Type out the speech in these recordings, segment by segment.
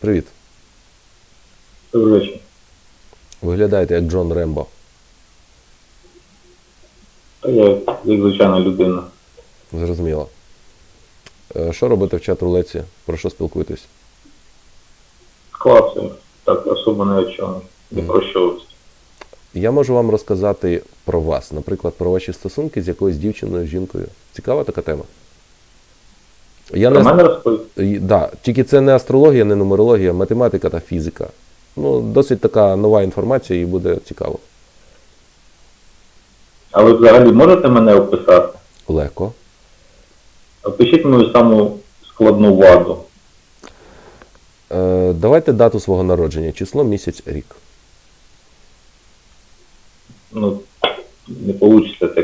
Привіт. Добрий вечір. Виглядаєте як Джон Рембо. Та я як звичайна людина. Зрозуміло. Е, Що робите в чат рулеці? Про що спілкуєтесь? Класно. Так, особо не о чому. Не про що. Я можу вам розказати про вас, наприклад, про ваші стосунки з якоюсь дівчиною, жінкою. Цікава така тема. Я Про не... мене? Да, тільки це не астрологія, не нумерологія, математика та фізика. Ну, досить така нова інформація і буде цікаво. А ви взагалі можете мене описати? Легко. Опишіть мою саму складну ваду. Е, давайте дату свого народження, число, місяць, рік. Ну, не вийде це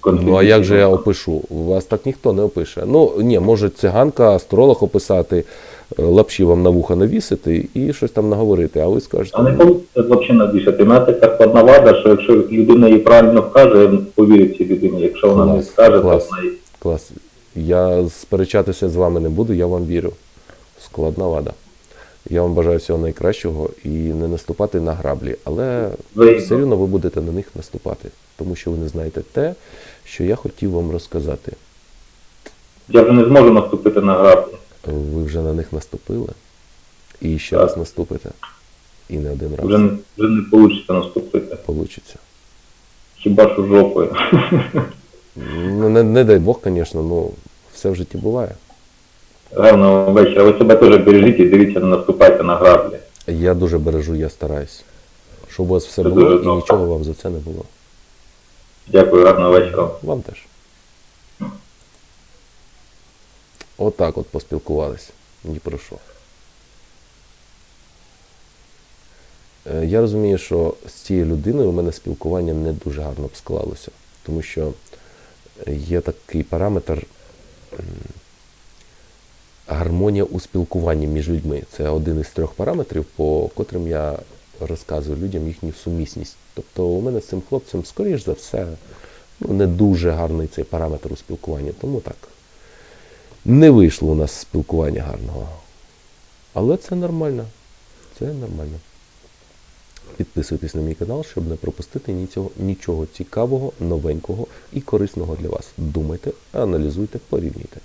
конфі- Ну а як же я опишу? Вас так ніхто не опише. Ну ні, може циганка, астролог описати, е, лапші вам на вуха навісити і щось там наговорити, а ви скажете. А не вийде взагалі навішати. Мене така складна вада, що якщо людина її правильно вкаже, я повірю цій людині. Якщо вона не скаже, клас. то вона і- Клас. Я сперечатися з вами не буду, я вам вірю. Складна вада. Я вам бажаю всього найкращого і не наступати на граблі, але все рівно ви будете на них наступати, тому що ви не знаєте те, що я хотів вам розказати. я вже не зможу наступити на граблі. Ви вже на них наступили і ще Так. раз наступите. І не один раз Вже, не- вже не вийде наступити. получиться. Хіба що жопою. Ну, не, не дай Бог, звісно, ну все в житті буває. Гарного вечора. Ви себе теж бережіть і дивіться, не наступайте на граблі. Я дуже бережу, я стараюсь. Щоб у вас все Це було дуже і добре. нічого вам за це не було. Дякую, гарного вечора. Вам теж. Отак от поспілкувалися. Ні про що. Е, Я розумію, що з цією людиною у мене спілкування не дуже гарно б склалося. Тому що є такий параметр гармонія у спілкуванні між людьми. Це один із трьох параметрів, по котрим я розказую людям їхню сумісність. Тобто у мене з цим хлопцем, скоріш за все, ну, не дуже гарний цей параметр у спілкуванні. Тому так. Не вийшло у нас спілкування гарного. Але це нормально. Це нормально. Підписуйтесь на мій канал, щоб не пропустити нічого, нічого цікавого, новенького і корисного для вас. Думайте, аналізуйте, порівнюйте.